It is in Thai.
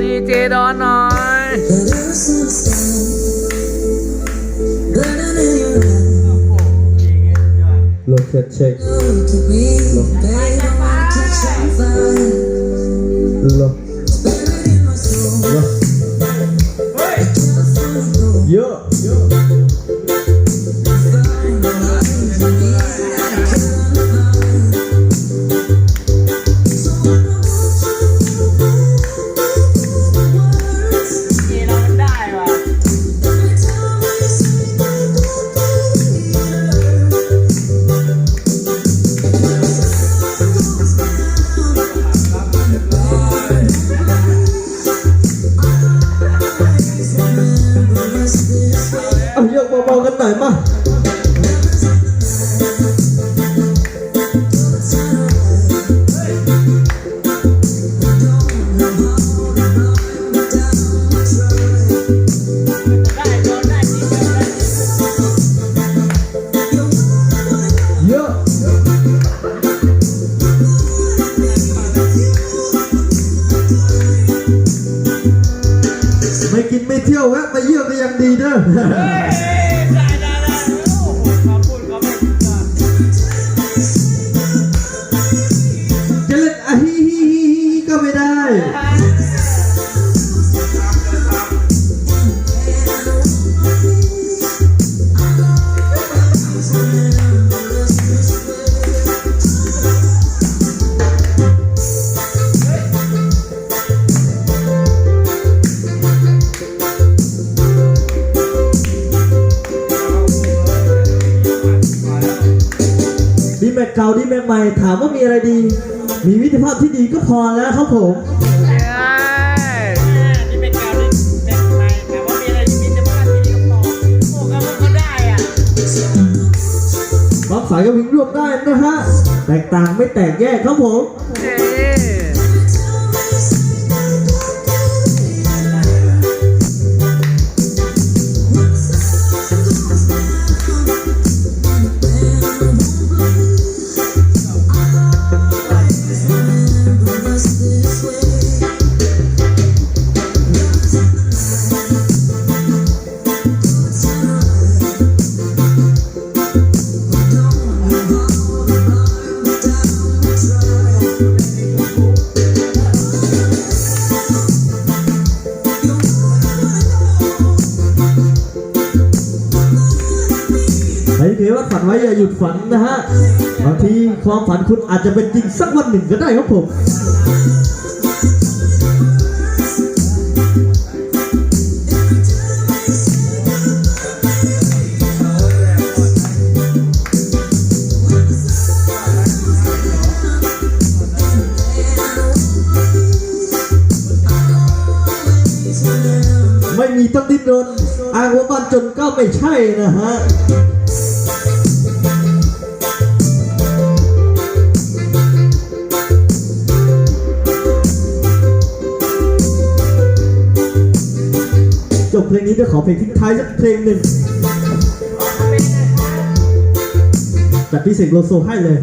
ดีเจดอนหน่อย โลเช็คเช็คโลโลโล กันหน่อยมาเยอะไม่กินไม่เที่ยวแวะมาเยี่ยมก็ยังดีเด้อ แม็กเก่าดีแม็กใหม่ถามว่ามีอะไรดี มีวิถีภาพที่ดีก็พอแล้วครับผมนี่เป็นการเล่นแบบใหม่แต่ว่ามีอะไรที่มีจะพลาดที่ดีก็พอโอ้ก็มันก็ได้อะรับสายก็วิ่งร่วมได้นะฮะ แตกต่างไม่แตกแยกครับผม ใครเคยว่าฝันไว้อย่าหยุดฝันนะฮะบางทีความฝันคุณอาจจะเป็นจริงสักวันหนึ่งก็ได้ครับผมไม่มีต้องดิ้นรนอ้างว่าบ้านจนก็ไม่ใช่นะฮะ เพลงนี้จะขอเพลงทิ้งท้ายสักเพลงหนึ่งจัดพิเศษโลโซให้เลย